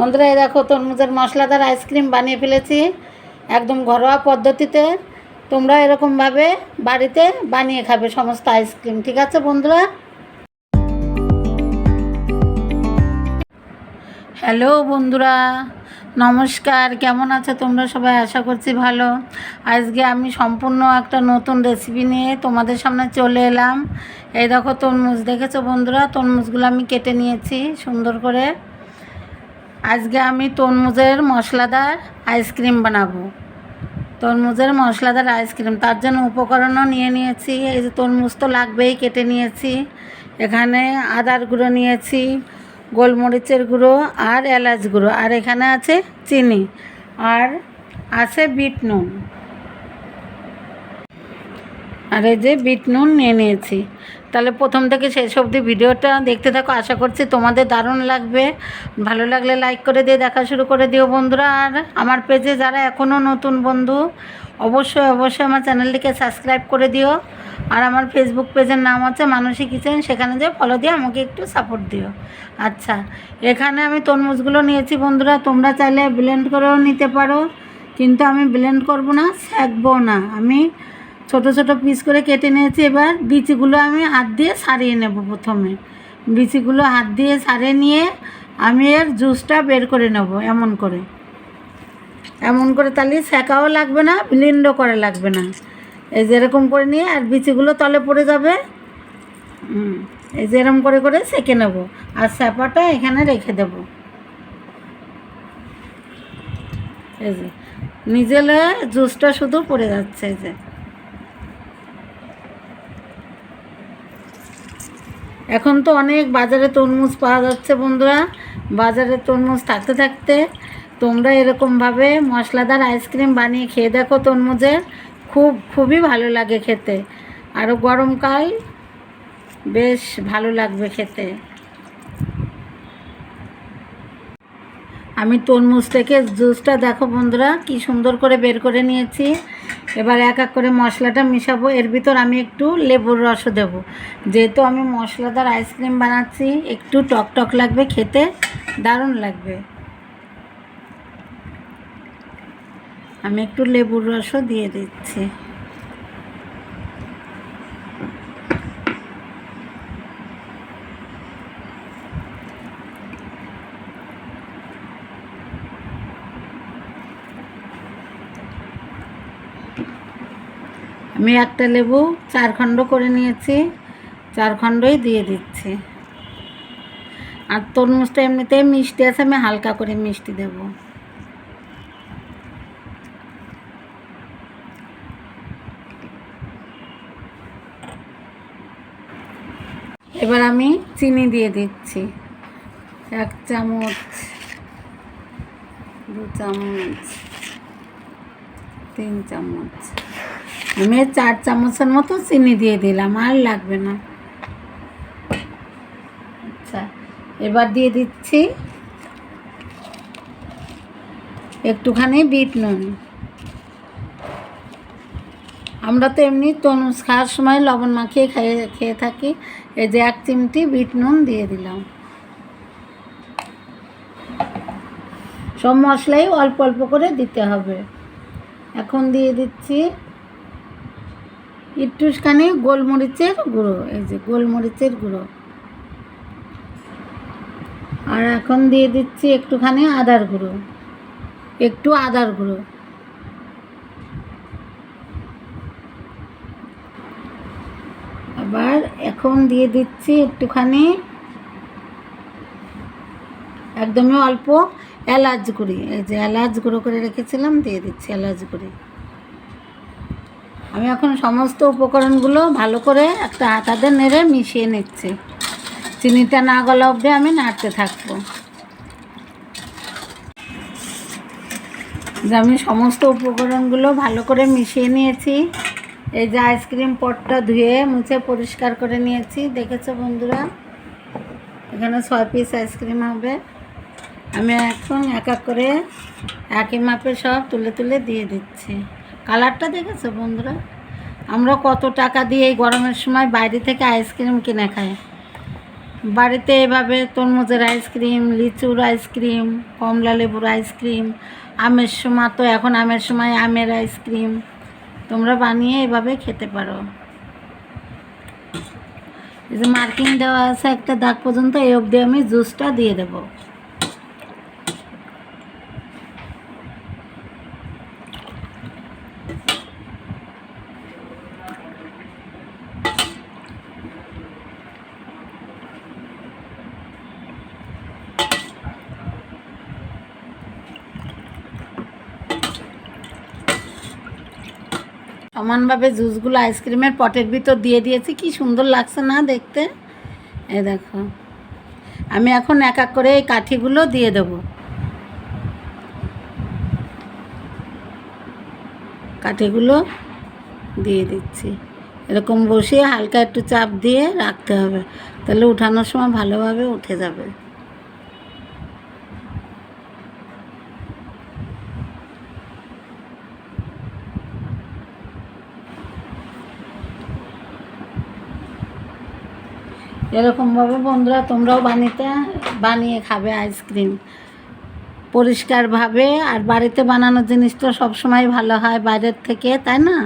বন্ধুরা, এই দেখো তরমুজের মশলাদার আইসক্রিম বানিয়ে ফেলেছি একদম ঘরোয়া পদ্ধতিতে। তোমরা এরকমভাবে বাড়িতে বানিয়ে খাবে সমস্ত আইসক্রিম, ঠিক আছে বন্ধুরা? হ্যালো বন্ধুরা, নমস্কার, কেমন আছো তোমরা সবাই? আশা করছি ভালো। আজকে আমি সম্পূর্ণ একটা নতুন রেসিপি নিয়ে তোমাদের সামনে চলে এলাম। এই দেখো তরমুজ, দেখেছ বন্ধুরা? তরমুজগুলো আমি কেটে নিয়েছি সুন্দর করে। আজকে আমি তরমুজের মশলাদার আইসক্রিম বানাবো। তরমুজের মশলাদার আইসক্রিম, তার জন্য উপকরণও নিয়ে নিয়েছি। এই যে তরমুজ তো লাগবেই, কেটে নিয়েছি। এখানে আদার গুঁড়ো নিয়েছি, গোলমরিচের গুঁড়ো আর এলাচ গুঁড়ো। আর এখানে আছে চিনি আর আছে বিট নুন। আর এই যে বিট নুন নিয়ে নিয়েছি। তাহলে প্রথম থেকে শেষ অবধি ভিডিওটা দেখতে থাকো, আশা করছি তোমাদের দারুণ লাগবে। ভালো লাগলে লাইক করে দিয়ে দেখা শুরু করে দিও বন্ধুরা। আর আমার পেজে যারা এখনও নতুন বন্ধু, অবশ্যই অবশ্যই আমার চ্যানেলটিকে সাবস্ক্রাইব করে দিও। আর আমার ফেসবুক পেজের নাম হচ্ছে মানসী কিচেন, সেখানে যে ফলো দিয়ে আমাকে একটু সাপোর্ট দিও। আচ্ছা এখানে আমি তরমুজগুলো নিয়েছি বন্ধুরা, তোমরা চাইলে ব্লেন্ড করেও নিতে পারো। কিন্তু আমি ব্লেন্ড করব না, সেঁকবো না। আমি ছোট ছোট পিস করে কেটে নিয়েছি এবার বিচিগুলো আমি হাত দিয়ে সারিয়ে নেব প্রথমে। বিচিগুলো হাত দিয়ে সারিয়ে নিয়ে আমি এর জুসটা বের করে নেব এমন করে। এমন করে তাহলে সেকাও লাগবে না ব্লেন্ডও করা লাগবে না। এই যে এরকম করে নিয়ে আর বিচিগুলো তলে পড়ে যাবে। এই যে করে করে সেকে নেব। আর স্যাপাটা এখানে রেখে দেব। এই যে, নিজেলে জুসটা শুধু পড়ে যাচ্ছে, এই যে। এখন তো অনেক বাজারে তরমুজ পাওয়া যাচ্ছে বন্ধুরা। বাজারে তরমুজ থাকতে থাকতে তোমরা এরকমভাবে মশলাদার আইসক্রিম বানিয়ে খেয়ে দেখো তরমুজের। খুব, খুবই ভালো লাগে খেতে। আরও গরমকাল বেশ ভালো লাগবে খেতে। আমি তরমুজ থেকে জুসটা দেখো বন্ধুরা, কি সুন্দর করে বের করে নিয়েছি। এবার এক এক করে মশলাটা মিশাবো। এর ভিতর আমি একটু লেবুর রসও দেবো। যেহেতু আমি মশলাদার আইসক্রিম বানাচ্ছি, একটু টক টক লাগবে খেতে, দারুণ লাগবে। আমি একটু লেবুর রসও দিয়ে দিচ্ছি। আমি একটা লেবু চার খণ্ড করে নিয়েছি, চার খণ্ডই দিয়ে দিচ্ছি। আর তরমুজটা এমনিতেই মিষ্টি আছে, আমি হালকা করে মিষ্টি দেব। এবার আমি চিনি দিয়ে দিচ্ছি। এক চামচ, দু চামচ, তিন চামচ। আমি চার চামচের মতো চিনি দিয়ে দিলাম, আর লাগবে না। আচ্ছা এবার দিয়ে দিচ্ছি একটুখানি বিট নুন। আমরা তো এমনি তরমুজ খাওয়ার সময় লবণ মাখিয়ে খেয়ে খেয়ে থাকি, এই যে এক চিমটি বিট নুন দিয়ে দিলাম। সব মশলাই অল্প অল্প করে দিতে হবে। এখন দিয়ে দিচ্ছি একটুখানি গোলমরিচের গুঁড়ো, এই যে গোলমরিচের গুঁড়ো। আর এখন দিয়ে দিচ্ছি একটুখানি আদার গুঁড়ো, একটু আদার গুঁড়ো। আবার এখন দিয়ে দিচ্ছি একটুখানি একদমই অল্প এলাচ গুঁড়ি, এই যে এলাচ গুঁড়ো করে রেখেছিলাম, দিয়ে দিচ্ছি এলাচ গুঁড়ি। আমি এখন সমস্ত উপকরণগুলো ভালো করে একটা হাতাতে নেড়ে মিশিয়ে নিচ্ছি। চিনিটা না গলা অবধি আমি নাড়তে থাকব। যে আমি সমস্ত উপকরণগুলো ভালো করে মিশিয়ে নিয়েছি। এই যে আইসক্রিম পটটা ধুয়ে মুছে পরিষ্কার করে নিয়েছি। দেখেছ বন্ধুরা? এখানে ছয় পিস আইসক্রিম হবে। আমি এখন এক এক করে একই মাপে সব তুলে তুলে দিয়ে দিচ্ছি। কালারটা দেখেছ বন্ধুরা? আমরা কত টাকা দিয়ে এই গরমের সময় বাইরে থেকে আইসক্রিম কিনে খাই। বাড়িতে এভাবে তরমুজের আইসক্রিম, লিচুর আইসক্রিম, কমলা লেবুর আইসক্রিম, আমের সময় তো এখন আমের সময় আমের আইসক্রিম। তোমরা বানিয়ে এভাবে খেতে পারো। এই যে মার্কিং দেওয়া আছে একটা দাগ পর্যন্ত, এই অবধি আমি জুসটা দিয়ে দেবো। সমানভাবে জুসগুলো আইসক্রিমের পটের ভিতর দিয়ে দিয়েছি। কি সুন্দর লাগছে না দেখতে? এ দেখো। আমি এখন এক এক করে এই কাঠিগুলো দিয়ে দেবো। কাঠিগুলো দিয়ে দিচ্ছি। এরকম বসিয়ে হালকা একটু চাপ দিয়ে রাখতে হবে। তাহলে উঠানোর সময় ভালোভাবে উঠে যাবে। এরকমভাবে বন্ধুরা, তোমরাও বানিতে, বানিয়ে খাবে আইসক্রিম। পরিষ্কারভাবে আর বাড়িতে বানানো জিনিস তো সবসময় ভালো হয় বাইরের থেকে, তাই না?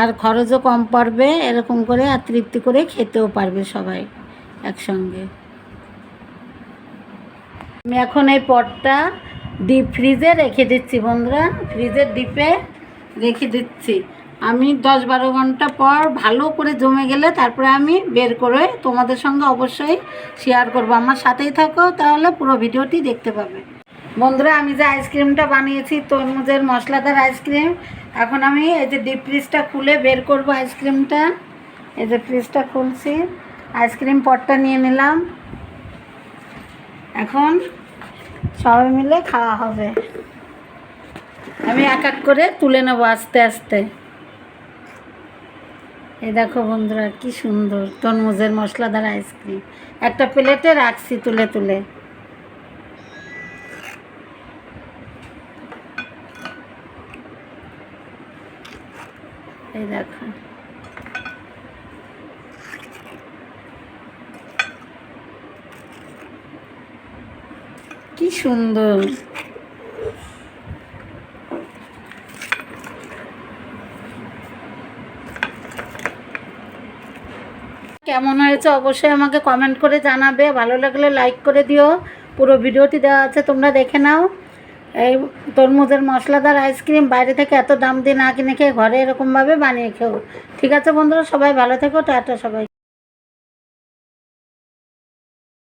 আর খরচও কম পড়বে, এরকম করে আর তৃপ্তি করে খেতেও পারবে সবাই একসঙ্গে। আমি এখন এই পটটা ডিপ ফ্রিজে রেখে দিচ্ছি, বন্ধুরা। ফ্রিজের ডিপে রেখে দিচ্ছি। আমি দশ বারো ঘণ্টা পর ভালো করে জমে গেলে তারপরে আমি বের করে তোমাদের সঙ্গে অবশ্যই শেয়ার করব। আমার সাথেই থাকো, তাহলে পুরো ভিডিওটি দেখতে পাবে। বন্ধুরা, আমি যে আইসক্রিমটা বানিয়েছি, তরমুজের মশলাদার আইসক্রিম এখন আমি এই যে ডিপ ফ্রিজটা খুলে বের করব আইসক্রিমটা এই যে ফ্রিজটা খুলছি আইসক্রিম পটটা নিয়ে নিলাম। এখন সবাই মিলে খাওয়া হবে। আমি এক এক করে তুলে নেব আস্তে আস্তে। এই দেখো বন্ধুরা, কি সুন্দর তরমুজের মশলাদার আইসক্রিম একটা প্লেটে রাখছি তুলে তুলে। এই দেখো। কি সুন্দর। কেমন হয়েছে অবশ্যই আমাকে কমেন্ট করে জানাবে। ভালো লাগলে লাইক করে দিও। পুরো ভিডিওটি দেওয়া আছে, তোমরা দেখে নাও। এই তরমুজের মশলাদার আইসক্রিম বাইরে থেকে এত দাম দিয়ে না কিনে খেয়ে ঘরে এরকমভাবে বানিয়ে খেও। ঠিক আছে বন্ধুরা, সবাই ভালো থেকো, টাটা সবাই